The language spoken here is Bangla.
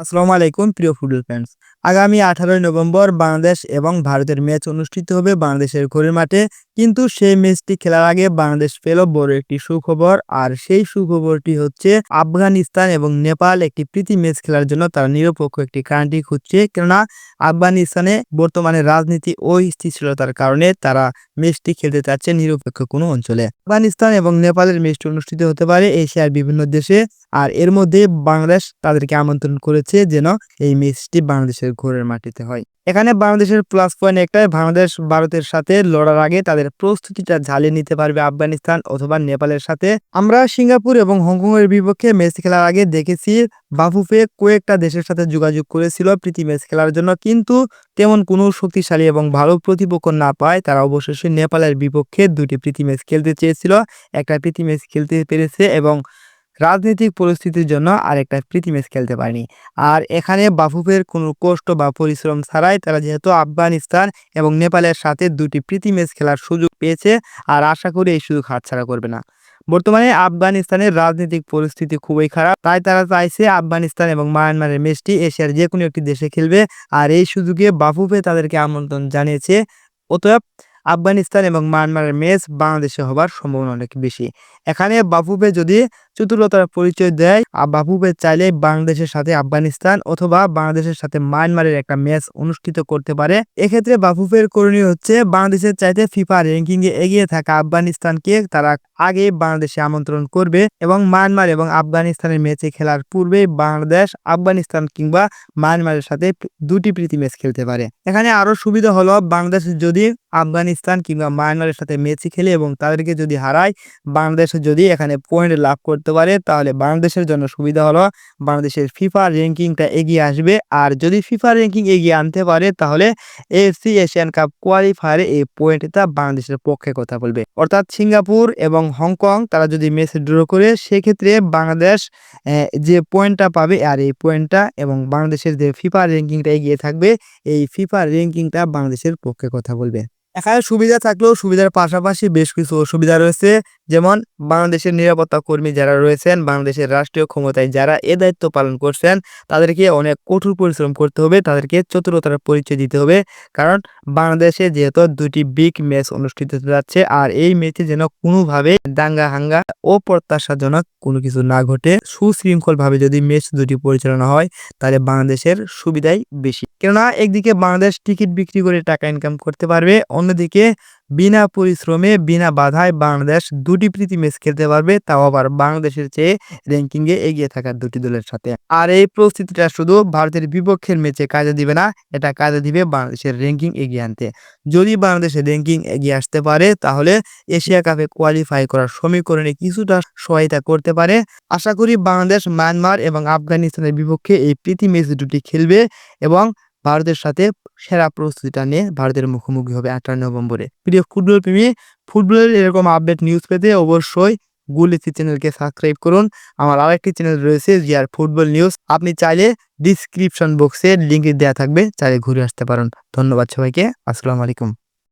আসসালামু আলাইকুম, প্রিয় ফুটবল ফ্যান্স। আগামী আঠারোই নভেম্বর বাংলাদেশ এবং ভারতের ম্যাচ অনুষ্ঠিত হবে বাংলাদেশের ঘরের মাঠে। কিন্তু সেই ম্যাচটি খেলার আগে বাংলাদেশ পেল বড় একটি সুখবর। আর সেই সুখবরটি হচ্ছে, আফগানিস্তান এবং নেপাল একটি প্রীতি ম্যাচ খেলার জন্য তারা নিরপেক্ষ একটি কান্ট্রি খুঁজছে। কেননা, আফগানিস্তানে বর্তমানে রাজনীতি ও স্থিতিশীলতার কারণে তারা ম্যাচটি খেলতে চাচ্ছে নিরপেক্ষ কোনো অঞ্চলে। আফগানিস্তান এবং নেপালের ম্যাচটি অনুষ্ঠিত হতে পারে এশিয়ার বিভিন্ন দেশে। আর এর মধ্যে বাংলাদেশ তাদেরকে আমন্ত্রণ করেছে যেন এই ম্যাচটি বাংলাদেশের ঘরের মাটিতে হয়। এখানে বাংলাদেশের প্লাস পয়েন্ট একটাই বাংলাদেশ ভারতের সাথে লড়ার আগে তাদের প্রস্তুতিটা ঝালিয়ে নিতে পারবে আফগানিস্তান অথবা নেপালের সাথে। আমরা সিঙ্গাপুর এবং হংকং এর বিপক্ষে ম্যাচ খেলার আগে দেখেছি বাফুফে কয়েকটা দেশের সাথে যোগাযোগ করেছিল প্রীতি ম্যাচ খেলার জন্য, কিন্তু তেমন কোনো শক্তিশালী এবং ভালো প্রতিপক্ষ না পায় তারা অবশেষে নেপালের বিপক্ষে দুটি প্রীতি ম্যাচ খেলতে চেয়েছিল। একটা প্রীতি ম্যাচ খেলতে পেরেছে এবং রাজনৈতিক পরিস্থিতির জন্য আরেকটা প্রীতি ম্যাচ খেলতে পারেনি। আর এখানে বাফুফের কোনো কষ্ট বা পরিশ্রম ছাড়াই তারা যেহেতু আফগানিস্তান এবং নেপালের সাথে দুটি প্রীতি ম্যাচ খেলার সুযোগ পেয়েছে আর আশা করি এই সুযোগ হাতছাড়া করবে না। বর্তমানে আফগানিস্তানের রাজনৈতিক পরিস্থিতি খুবই খারাপ, তাই তারা চাইছে আফগানিস্তান এবং মায়ানমারের ম্যাচটি এশিয়ার যে কোনো একটি দেশে খেলবে আর এই সুযোগে বাফুফে তাদেরকে আমন্ত্রণ জানিয়েছে। অতএব আফগানিস্তান এবং মায়ানমারের ম্যাচ বাংলাদেশে হবার সম্ভাবনা অনেক বেশি। এখানে বাফুফে যদি চতুরতার পরিচয় দেয়। বাফুফে চাইলে বাংলাদেশের সাথে আফগানিস্তান অথবা বাংলাদেশের সাথে মায়ানমারের একটা ম্যাচ অনুষ্ঠিত করতে পারে। এক্ষেত্রে বাফুফের করণীয় হচ্ছে, বাংলাদেশের চাইতে ফিফা র্যাঙ্কিং এ এগিয়ে থাকা আফগানিস্তানকে তারা আগে বাংলাদেশে আমন্ত্রণ করবে এবং মায়ানমার এবং আফগানিস্তানের ম্যাচে খেলার পূর্বে বাংলাদেশ, আফগানিস্তান কিংবা মায়ানমারের সাথে দুটি প্রীতি ম্যাচ খেলতে পারে। এখানে আরও সুবিধা হলো, বাংলাদেশ যদি আফগানিস্তান কিংবা মায়ানমারের সাথে ম্যাচে খেলে এবং তাদেরকে যদি হারায়, বাংলাদেশ যদি এখানে পয়েন্ট লাভ করতে পারে, তাহলে বাংলাদেশের জন্য সুবিধা হলো বাংলাদেশের ফিফা র্যাঙ্কিংটা এগিয়ে আসবে। আর যদি ফিফা র্যাঙ্কিং এগিয়ে আনতে পারে, তাহলে এফসি এশিয়ান কাপ কোয়ালিফায়ারে এই পয়েন্টটা বাংলাদেশের পক্ষে কথা বলবে। অর্থাৎ সিঙ্গাপুর এবং হংকং, তারা যদি ম্যাচ ড্র করে, সেক্ষেত্রে বাংলাদেশ যে পয়েন্টটা পাবে, আর এই পয়েন্টটা এবং বাংলাদেশের যে ফিফা র্যাঙ্কিংটা এগিয়ে থাকবে, এই ফিফা র্যাঙ্কিংটা বাংলাদেশের পক্ষে কথা বলবে। এখানে সুবিধা থাকলেও সুবিধার পাশাপাশি বেশ কিছু অসুবিধা রয়েছে। যেমন বাংলাদেশের নিরাপত্তা কর্মী যারা রয়েছেন, বাংলাদেশের রাষ্ট্রীয় ক্ষমতায় যারা এ দায়িত্ব পালন করছেন, তাদেরকে অনেক কঠোর পরিশ্রম করতে হবে, তাদেরকে চতুরতার পরিচয় দিতে হবে। কারণ বাংলাদেশে যেহেতু দুটি বিগ ম্যাচ অনুষ্ঠিত যাচ্ছে, আর এই ম্যাচে যেন কোনোভাবে দাঙ্গা, হাঙ্গা অপ্রত্যাশাজনক কোনো কিছু না ঘটে, সুশৃঙ্খলভাবে যদি ম্যাচ দুটি পরিচালনা হয়, তাহলে বাংলাদেশের সুবিধাই বেশি। কেননা, একদিকে বাংলাদেশ টিকিট বিক্রি করে টাকা ইনকাম করতে পারবে, অন্যদিকে বিনা পরিশ্রমে, বিনা বাধায় বাংলাদেশ দুটি প্রীতি ম্যাচ খেলতে পারবে, তাও আবার বাংলাদেশের চেয়ে র্যাঙ্কিং এ এগিয়ে থাকা দুটি দলের সাথে। আর এই প্রস্তুতিটা শুধু ভারতের বিপক্ষের ম্যাচে কাজে দিবে না, এটা কাজে দিবে বাংলাদেশের র্যাঙ্কিং এগিয়ে আনতে। যদি বাংলাদেশের র্যাঙ্কিং এগিয়ে আসতে পারে, তাহলে এশিয়া কাপে কোয়ালিফাই করার সমীকরণে কিছুটা সহায়তা করতে পারে। আশা করি বাংলাদেশ, মায়ানমার এবং আফগানিস্তানের বিপক্ষে এই প্রীতি ম্যাচ দুটি খেলবে এবং ভারতের সাথে সেরা প্রস্তুতিটা নিয়ে ভারতের মুখোমুখি হবে আঠারো নভেম্বরে। প্রিয় ফুটবল প্রেমী ফুটবলের এরকম আপডেট নিউজ পেতে অবশ্যই গুলিসি চ্যানেলকে সাবস্ক্রাইব করুন। আমার আরেকটি চ্যানেল রয়েছে জি আর ফুটবল নিউজ আপনি চাইলে ডিসক্রিপশন বক্সে লিঙ্ক দেওয়া থাকবে, চাইলে ঘুরে আসতে পারেন। ধন্যবাদ সবাইকে। আসসালামু আলাইকুম।